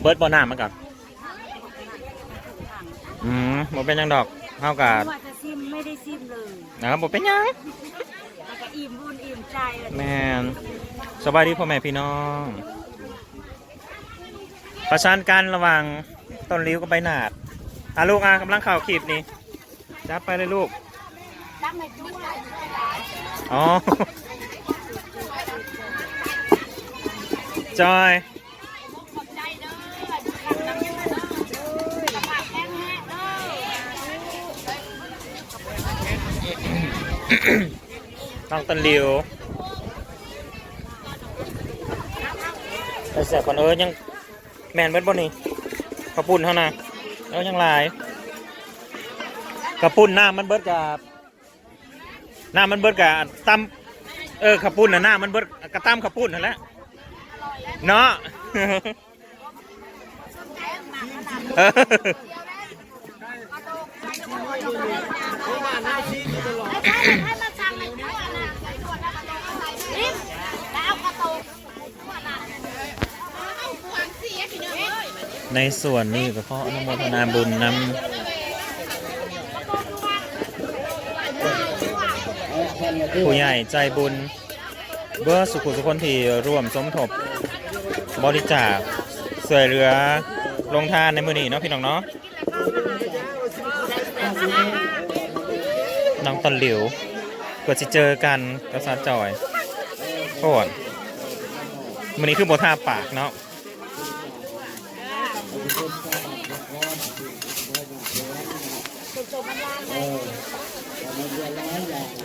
เบิร์ดบอน้ำมันก่อนอืมบ่เป็นหยังดอกเท่ากับว่าจะซิมไม่ได้ซิมเลยนะครับบ่เป็นหยังแล้วก็อิ่มบุญอิ่มใจเลยแมนสบายดีพ่อแม่พี่น้อง ประชันกันระหว่างต้นริ้วกับใบหนาดอะลูกอะกำลังเข่าวขีบนี่จับไปเลยลูกตั้งในตู้อ๋อจอย ขอบใจเด้อทำน้ำยังไงเด้อปากแห้งแห้งเด้องต้นริ้วแต่เสียคนเออยังแมนเบิดบ่นี่กระปุ่นเท่านะเออยังลายกระปุ่นหน้ามันเบิดกับหน้ามันเบิดกับตั้มเออกระปุ่นน่ะหน้ามันเบิดกระตั้มกระปุ่นนั่นแหละเนาะ เออ ให้มาสั่งในตู้นะริมแล้วเอากระโตก ในส่วนนี้ก็ขออนุโมทนาบุญนำผู้ใหญ่ใจบุญ เบอร์สุขุสุคนที่ร่วมสมทบบริจาคสวยเหลือลงทานในมือนี้เนาะพี่น้องเนาะน้องตอนหลิวเกิดจะเจอกันกับซาจอยโคตรมือนี้คือโบท่าปากเนาะ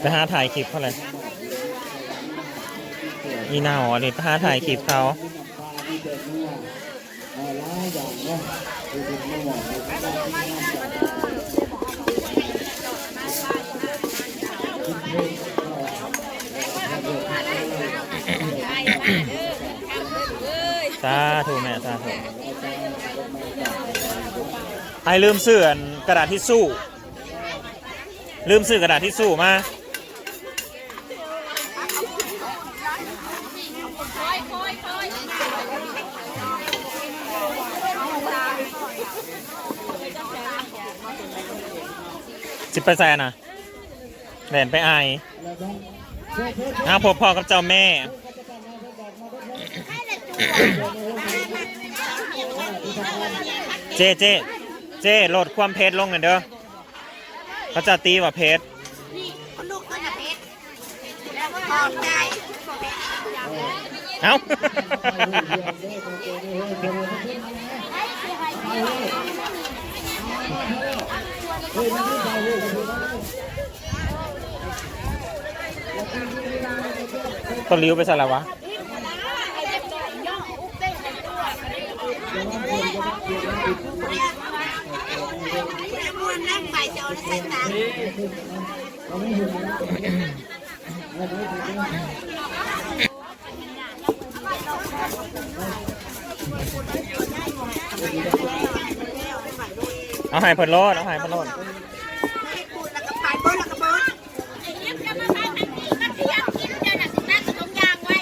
ไปหาถ่ายคลิปเขาเลยอีหน้าหอนี่ไปหาถ่ายคลิปเขาสาธุแม่สาธุไอ้ลืมเสื่อนกระดาษทิชชู่ลืมซื้อกระดาษทิชชู่มา สิบเปอร์เซ็นต์นะแหวนไปไอายอ้าวพบพ่อกับเจ้าแม่ เจ๊เจ๊เจ๊โหลดความเพจลงหน่อยเด้อเขาจะตีว่าเพจนี่คนลูกก็จะเพชรแล้วก็ขอบใจเอ้า ต้นริ้วไปซะแล้ววะมวนนั่งไปเเอาใหายเพิ่นโลดเอาใหายเพิ่นโลดปูแล้วก็ไปบนแล้วก็บนไอ้เนี้ยจะมาบ้านอันนี้มันจะยังกินเจ้าหน้าสิบน้าขนมยางไว้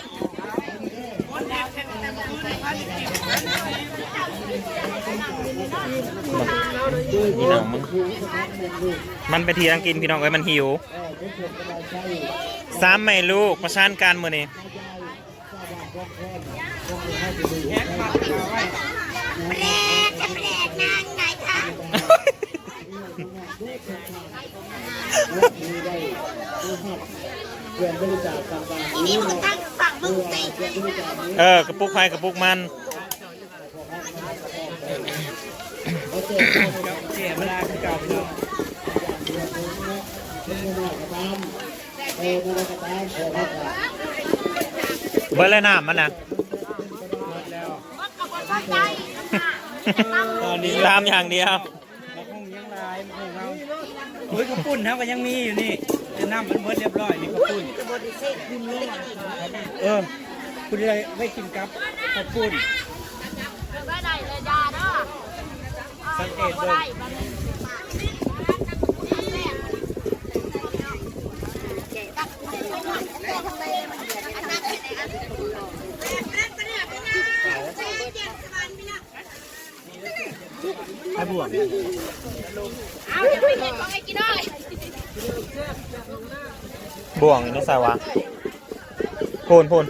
นี่หนังมึงมันไปทีอังกินพี่น้องเอ้ยมันหิวซ้ำไหมลูกประชานการมือนี้ แปลกจะแปลกนางไงคะ ทีนี้มึงตั้งฝั่งมึงสิเออกระปุกไฟกระปุกมันเบอร์เลยน้ำมันนะมันกับคนเข้าใจนะตอนนี้ตามอย่างเดียว มันคงยังลายมันคงเรา โอ้ยกระปุ่นครับก็ยังมีอยู่นี่แต่น้ำมันเบิดเรียบร้อยนี่กระปุ่นเออคุณเลยไม่กินกับกระปุ่นได้ได้เลยยาเนาะสังเกตเบิ่งเให้บวกเอาจะไปเห็นของไอ้กี่น้อยบ่วงนี่ใส่วะพูนพูน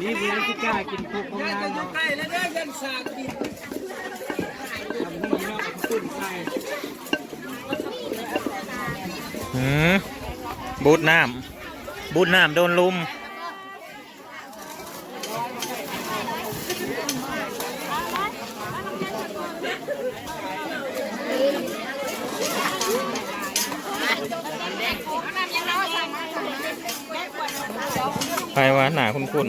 นี่มีที่กล้ากินคุกของนางเนาะใกล้แล้วเด้อยันสากกินทำนี่เนาะตุ้นใส่หืมบูดน้ำบูดน้ำโดนลุม ใครวะหนาคุณคุณ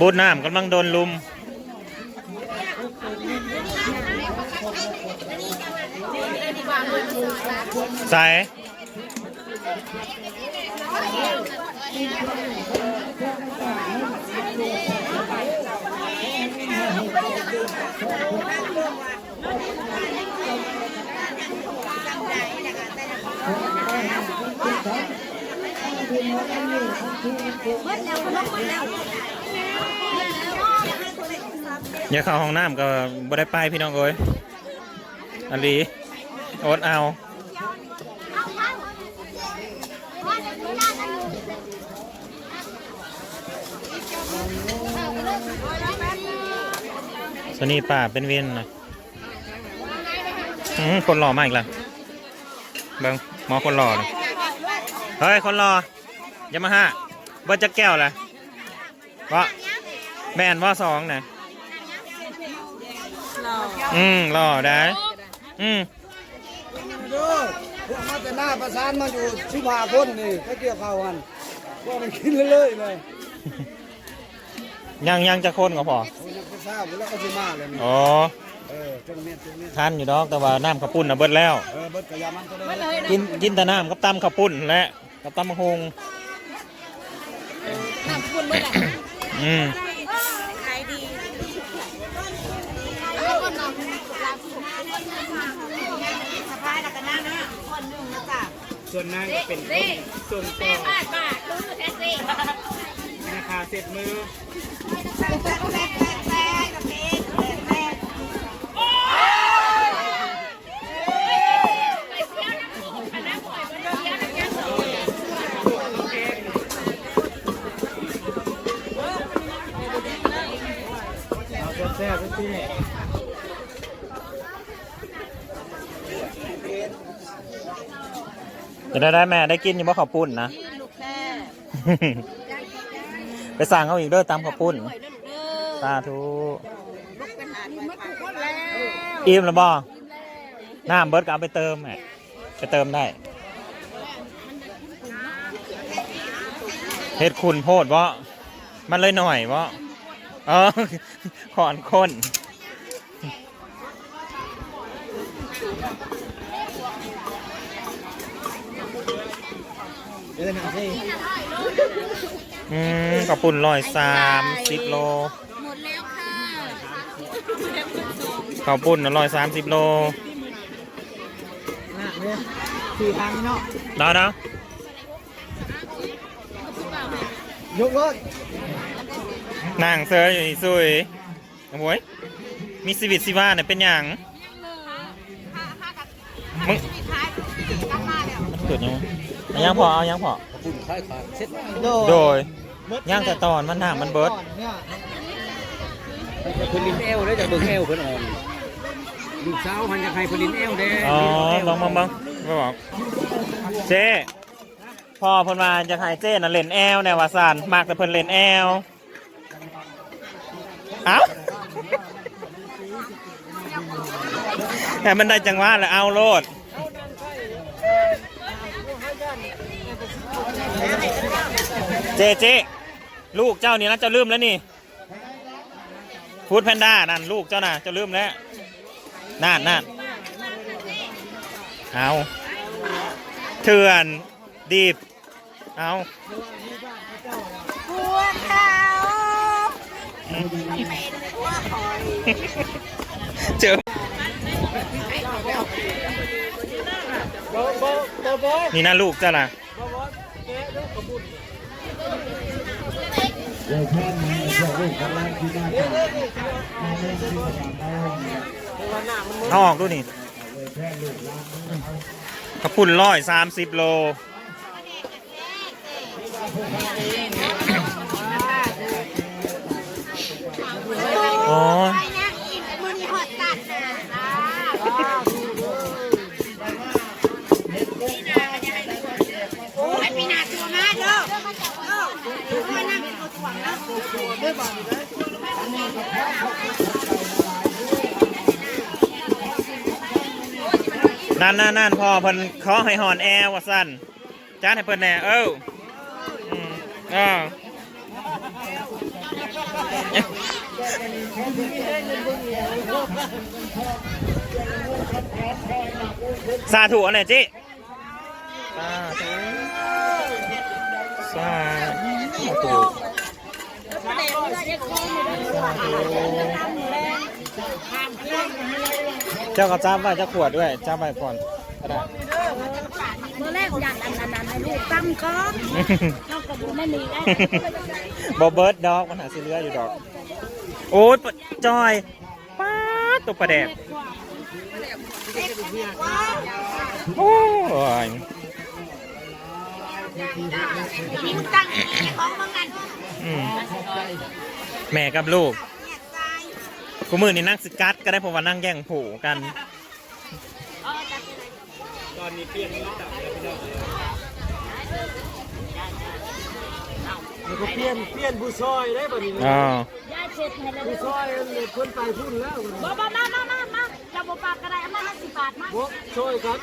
บูดน้ำกำลังโดนลุม ใส่ อย่าเข้าห้องน้ำก็บ่ได้ไปพี่น้องเอ้ยอันลีอดเอาสนีป่าเป็นเวียนนะคนหล่อมาอีกแล้วเบิ้งหมอคนหล่อเลยเฮ้ย คนหล่อ ยามาห้าเบิ้จะแก้วเลยวะแม่นว่าสองนะอืมหล่อได้ อืมดูพวกมาแต่หน้าประสานมาอยู่ชิบหาคนนี่ก็เกี่ยวข้าวกันพวกมันกินเรื่อยๆเลยยังยังจะคนก็พอโอ้ยนักประสานแล้วก็ชิมาเลยนี่อ๋อเออจงเมียนจงเมียนท่านอยู่ดอกแต่ว่าน้ำข้าวปุ้นนะเบิดแล้วเออเบิดกะยามันก็ได้กินกินแต่น้ำกับตำข้าวปุ้นและกับตำมะฮง อืมขายดีสะพายแล้วก็นั่งนะคนหนึ่งนะจ๊ะส่วนนางก็เป็นนี่ส่วนต่แม่อบ้านบ้านรู้แท็กซี่ราคาเสร็จมือ ได้ได้แม่ได้กินอยู่บ่ข้าวปุ้นนะ ลูกแค่ไปสั่งเอาอีกเด้อตามข้าวปุ้นเด้อสาธุลูกเป็นหาที่มันถูกคนแล้วอิ่มแล้วบ่น้ำเบิร์ดก็เอาไปเติมแหมไปเติมได้เฮ็ดคุณโพดบ่มันเลยหน่อยบ่เออขอนคน เดินหนังสิอืมข้าวปุ้นร้อยสามสิบโลหมดแล้วค่ะข้าวปุ้นร้อยสามสิบโลหนักเลยสี่ทางเนาะได้นะยกรถนั่งเซออยู่นี่ซุยโอ้ยมีชีวิตชีวาเนี่ยเป็นอย่างมึงท้ายกลับมาแล้วเกิดยัง เอายังพอเอายังพอปุ่นคล้ายขาดเซ็ตโดยย่างแต่ตอนมันหนามันเบิดเพิ่นลิ้นเอวได้จากเบิ่งเอวเพิ่นออกลูกสาวมันจะให้เพิ่นลิ้นเอวเด้อ๋อบังบังบังไม่บอกเจ๊พ่อเพิ่นมาจะให้เจ๊น่ะเล่นแอลแนววาสานมากแต่เพิ่นเล่นแอลเอ้าแต่มันได้จังหวะแล้วเอาโลด เจ๊เจ๊ลูกเจ้านี่นะเจ้าลืมแล้วนี่ฟูดแพนด้านั่นลูกเจ้าน่ะเจ้าลืมแล้วนั่นนั่นเอาเถื่อนดีบเอาพวกเขาเจอบ่บ่บ่บ่นี่นะลูกจ้ะล่ะ บ่บ่แกเด้อกระบุญ เลยแค่นี้เพื่อลูกำลังที่ได้จากแม่เล่นที่ประจำได้เราะว่าหามันมืดเอาออกดูนี่เลยแค่ลูกร้านกระปุ่นร้อยสามสิบโลโอ้ยไปนะอีกมือนี่หอดตัดนะโอ้ยพี่นาตัวมาเด้อเออตัว นั่นนั่นนั่นพอเพิ่นขอให้หอนแอร์ว่าสั้นจ้าให้เพิ่นแหน่เอ้าอ่าสาธุอันไหนจิสาธุสาธุ เจ้าก็จ้าไว้เจ้าขวดด้วยจ้าไว้ก่อนก็ได้เมื่อแรกอยากอันนั้นให้ลูกตั้งก้อนนอกจากดูไม่มีแล้วบอเบิร์ดดอกมันหาซื้อเรืออยู่ดอก โอ้ยปะจอยป้าดตัวประแดกโอ้ยนี่มึงตั้งให้ของมึงกัน อืมแม่กับลูกเนี่ยใจกูมือนี่นั่งสกัดก็ได้เพราะว่านั่งแย่งผูกัน ตอนนี้เปลี่ยนนิสัยแล้วพี่น้องแล้วก็เปลี่ยนเปลี่ยนผู้ซอยได้บัดนี้อ๋อยายเช็ดให้แล้วผู้ซอยเนี่ยเพิ่นไปพุ่นแล้วบัดนี้บ่บ่ บ่ปากกระไดเอามาห้าสิบบาทมาบ่ช่วยกัน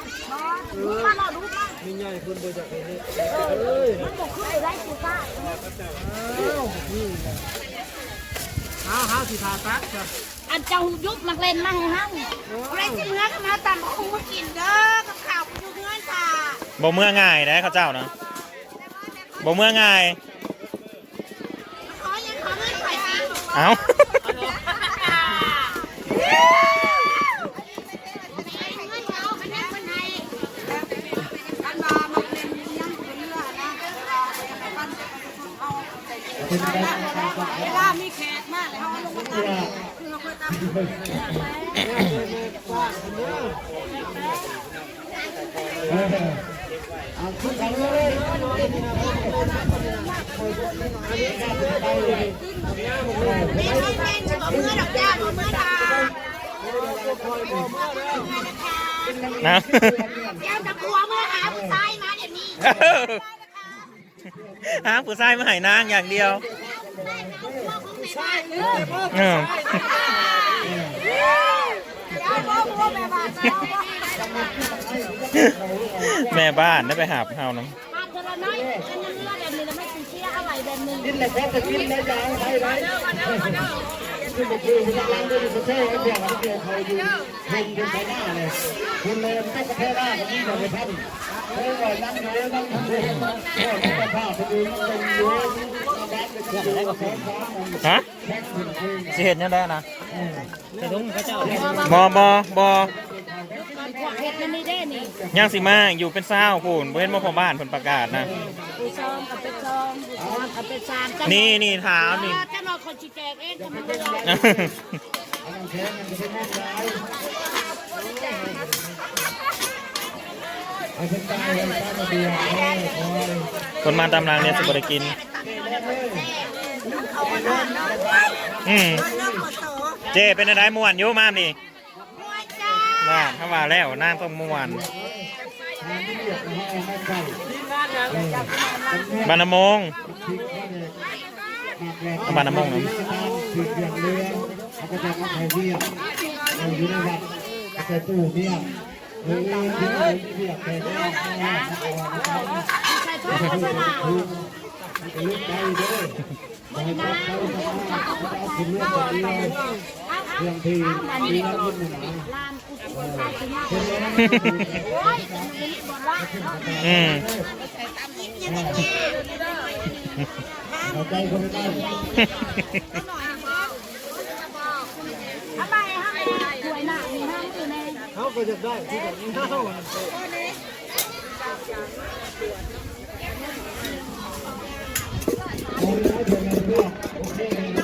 ลูกมาเราลูกมามีใหญ่เพิ่นบ่อยากให้เฮ็ดเอ้ยมันบอกคือได้กูซ่าอ้าวหาสิทาตักจ้ะอันเจ้ายุบมักเล่นมาให้ห้างอะไรที่เมื่อก็มาตามคงมากินเด้อกับข้าวกูอยู่เงื่อนค่ะบ่เมื่อง่ายนะเขาเจ้านะบ่เมื่อง่ายขอยังขอเงินข่อยสิเอ้า เงินเอาไปแน่คนไหนอันว่ามันเป็นยังเป็นเรือนะ เวลามีแขกมาแล้วเขาลงมาตั้งคือเขาเคยตั้งเอาขึ้นไปเลยแม่ไม่เป็นจะบอกเมื่อดอกจ้าบอกเมื่อดานะเจ้าจะกลัวเมื่อหาผู้ชายมาเดี๋ยวนี้ หาผู้ชายมาให้นางอย่างเดียวเออแม่บ้านได้ไปหาเฮาน้มาเจอน้อยอันนั้นเลือดแบบนี้แล้วไม่ตีเชี่ยอะไรแบบนี้กินแล้วก็กินแล้วยางไปไหนขึ้นไปคือพลังด้วยประเทศก็เดียวกันเดียวเขาอยู่เพ่งเป็นไปหน้าเลยคุณเลยไม่ประเทศหน้าแบบนี้เลยท่านเฮ้ยก่อนนั่งอยู่นั่งทำเองพ่อพระภาพไปดูนั่งเป็นอยู่บ้านเป็นคนดูแข่งขันำฮะแข่งขันเองสิเห็นยังได้นะแต่ต้องพระเจ้าบอบอบอพวกเห็ดมันนี่ได้นี่ยังสิมาอยู่เป็นเศร้าพูนเว้นมาพอบ้านผลประกาศนะปูซองกับเป็ดซองปูซองกับเป็ดซามนี่นี่เท้านี่จะนอนคนชี้แจงเองก็ไม่ได้ แข่งกันเป็นแม่ร้ายไอ้เป็นตายไอ้ตายมาเดียวโอ้ยคนมาตำรางเนี่ยสิบได้กินเขามานอนเนาะอืมเจเป็นอะไรม่วนอยู่มามนี่มวยจ้าว่าถ้าว่าแล้วนางต้องม่วนบานามงเอาบานามงเพียงเรือ ก็จะมาไทยเรียกเราอยู่ในวัดแต่ตู้เนี่ยเออที่เราเรียกแต่เนี่ยนะเอาไว้ใส่ถ้วยโฆษณาคือจะลุกไปด้วยไปไปไปไปเอาคุณเลือกตัวเดียวเรื่องที่ดีแล้วคุณหนาลานอุปกรณ์ทางที่โอ้ยจะมีบทว่าเนาะอืมเอาใจคนได้ ทำไมฮะแม่ป่วยหนักมีห้างอยู่ใน เขาก็จะได้ที่แบบนี้เฮาโอ้ยเดี๋ยวมันเลือกโอเค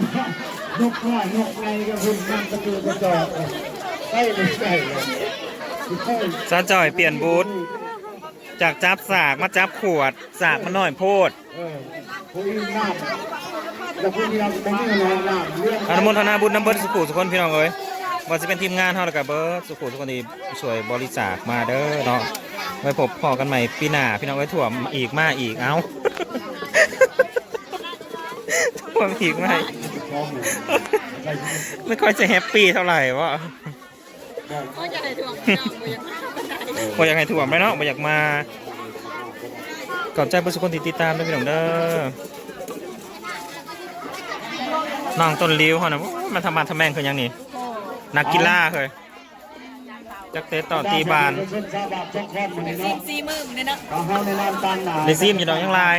ธีมันก็ยกว่ายกไงกับคุณนั่งกระตือกระจอกใช่ไม่ใช่เลยไม่ใช่ซาจอยเปลี่ยนบูธจากจับสากมาจับขวดสากมันหน่อยโพดเออผู้ยิ่งน้ำแล้วผู้ยิ่งน้ำผู้ยิ่งน้ำน้ำเรื่องอนุโมทนาบุญน้ำเบิร์ดสุขุสุคนพี่น้องเอ้ยว่าจะเป็นทีมงานเท่าแล้วกับเบิร์ดสุขุสุคนที่ช่วยบริจาคมาเด้อเนาะไว้พบพอกันใหม่ปีหน้าพี่น้องไว้ถ่วมอีกมาอีกเอ้า ถ่วมอีกมาอีกท้องอยู่ใช่ไม่ค่อยจะแฮปปี้เท่าไหร่วะก็จะได้ถ่วงน้องบ่อยากมาบันไดบ่อยากให้ถ่วมเลยเนาะบ่อยากมาขอบใจผู้สุคนที่ติดตามด้วยพี่น้องเด้อน้องต้นริ้วเขานะโอ้ยมันทำมาทำแม่งคือหยังนี่นักกีฬาเคยจักเตะต่อตีบานเส้นซาบาบช็อกคอนมันเนาะซีมือมันเนี่ยเนาะเอาเข้าในร้านตันหนาได้ซิมอยู่ดอกยังลาย